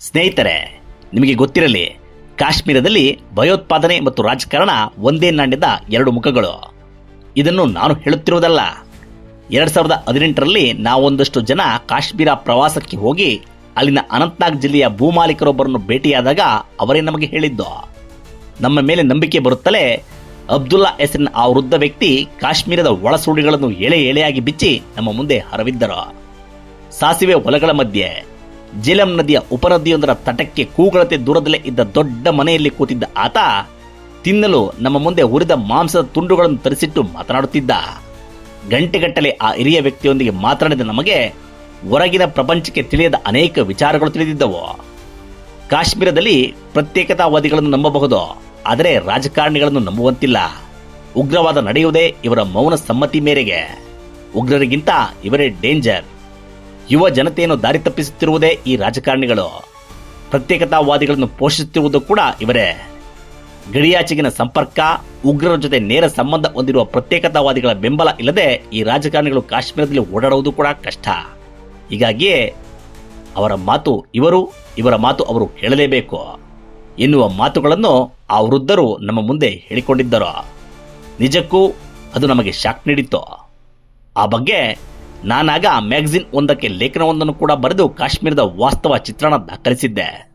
ಸ್ನೇಹಿತರೆ, ನಿಮಗೆ ಗೊತ್ತಿರಲಿ, ಕಾಶ್ಮೀರದಲ್ಲಿ ಭಯೋತ್ಪಾದನೆ ಮತ್ತು ರಾಜಕಾರಣ ಒಂದೇ ನಾಣ್ಯದ ಎರಡು ಮುಖಗಳು. ಇದನ್ನು ನಾನು ಹೇಳುತ್ತಿರುವುದಲ್ಲ. ಎರಡ್ ಸಾವಿರದ ಹದಿನೆಂಟರಲ್ಲಿ ನಾವೊಂದಷ್ಟು ಜನ ಕಾಶ್ಮೀರ ಪ್ರವಾಸಕ್ಕೆ ಹೋಗಿ ಅಲ್ಲಿನ ಅನಂತನಾಗ್ ಜಿಲ್ಲೆಯ ಭೂಮಾಲೀಕರೊಬ್ಬರನ್ನು ಭೇಟಿಯಾದಾಗ ಅವರೇ ನಮಗೆ ಹೇಳಿದ್ದು. ನಮ್ಮ ಮೇಲೆ ನಂಬಿಕೆ ಬರುತ್ತಲೇ ಅಬ್ದುಲ್ಲಾ ಹೆಸರಿನ ಆ ವೃದ್ಧ ವ್ಯಕ್ತಿ ಕಾಶ್ಮೀರದ ಒಳಸುಳಿಗಳನ್ನು ಎಳೆ ಎಳೆಯಾಗಿ ಬಿಚ್ಚಿ ನಮ್ಮ ಮುಂದೆ ಹರವಿದ್ದರು. ಸಾಸಿವೆ ಹೊಲಗಳ ಮಧ್ಯೆ ಜೇಲಂ ನದಿಯ ಉಪನದಿಯೊಂದರ ತಟಕ್ಕೆ ಕೂಗಳತೆ ದೂರದಲ್ಲೇ ಇದ್ದ ದೊಡ್ಡ ಮನೆಯಲ್ಲಿ ಕೂತಿದ್ದ ಆತ ತಿನ್ನಲು ನಮ್ಮ ಮುಂದೆ ಹುರಿದ ಮಾಂಸದ ತುಂಡುಗಳನ್ನು ತರಿಸಿಟ್ಟು ಮಾತನಾಡುತ್ತಿದ್ದ. ಗಂಟೆಗಟ್ಟಲೆ ಆ ಹಿರಿಯ ವ್ಯಕ್ತಿಯೊಂದಿಗೆ ಮಾತನಾಡಿದ ನಮಗೆ ಹೊರಗಿನ ಪ್ರಪಂಚಕ್ಕೆ ತಿಳಿಯದ ಅನೇಕ ವಿಚಾರಗಳು ತಿಳಿದಿದ್ದವು. ಕಾಶ್ಮೀರದಲ್ಲಿ ಪ್ರತ್ಯೇಕತಾವಾದಿಗಳನ್ನು ನಂಬಬಹುದು, ಆದರೆ ರಾಜಕಾರಣಿಗಳನ್ನು ನಂಬುವಂತಿಲ್ಲ. ಉಗ್ರವಾದ ನಡೆಯುವುದೇ ಇವರ ಮೌನ ಸಮ್ಮತಿ ಮೇರೆಗೆ. ಉಗ್ರರಿಗಿಂತ ಇವರೇ ಡೇಂಜರ್. ಯುವ ಜನತೆಯನ್ನು ದಾರಿ ತಪ್ಪಿಸುತ್ತಿರುವುದೇ ಈ ರಾಜಕಾರಣಿಗಳು. ಪ್ರತ್ಯೇಕತಾವಾದಿಗಳನ್ನು ಪೋಷಿಸುತ್ತಿರುವುದು ಕೂಡ ಇವರೇ. ಗಡಿಯಾಚೆಗಿನ ಸಂಪರ್ಕ, ಉಗ್ರರ ಜೊತೆ ನೇರ ಸಂಬಂಧ ಹೊಂದಿರುವ ಪ್ರತ್ಯೇಕತಾವಾದಿಗಳ ಬೆಂಬಲ ಇಲ್ಲದೆ ಈ ರಾಜಕಾರಣಿಗಳು ಕಾಶ್ಮೀರದಲ್ಲಿ ಓಡಾಡುವುದು ಕೂಡ ಕಷ್ಟ. ಹೀಗಾಗಿಯೇ ಅವರ ಮಾತು ಇವರು, ಇವರ ಮಾತು ಅವರು ಕೇಳಲೇಬೇಕು. ಎನ್ನುವ ಮಾತುಗಳನ್ನು ಆ ವೃದ್ಧರು ನಮ್ಮ ಮುಂದೆ ಹೇಳಿಕೊಂಡಿದ್ದರು. ನಿಜಕ್ಕೂ ಅದು ನಮಗೆ ಶಾಕ್ ನೀಡಿತ್ತು. ಆ ಬಗ್ಗೆ ನಾನಾಗ ಮ್ಯಾಗಝಿನ್ ಒಂದಕ್ಕೆ ಲೇಖನವೊಂದನ್ನು ಕೂಡ ಬರೆದು ಕಾಶ್ಮೀರದ ವಾಸ್ತವ ಚಿತ್ರಣ ದಾಖಲಿಸಿದ್ದೆ.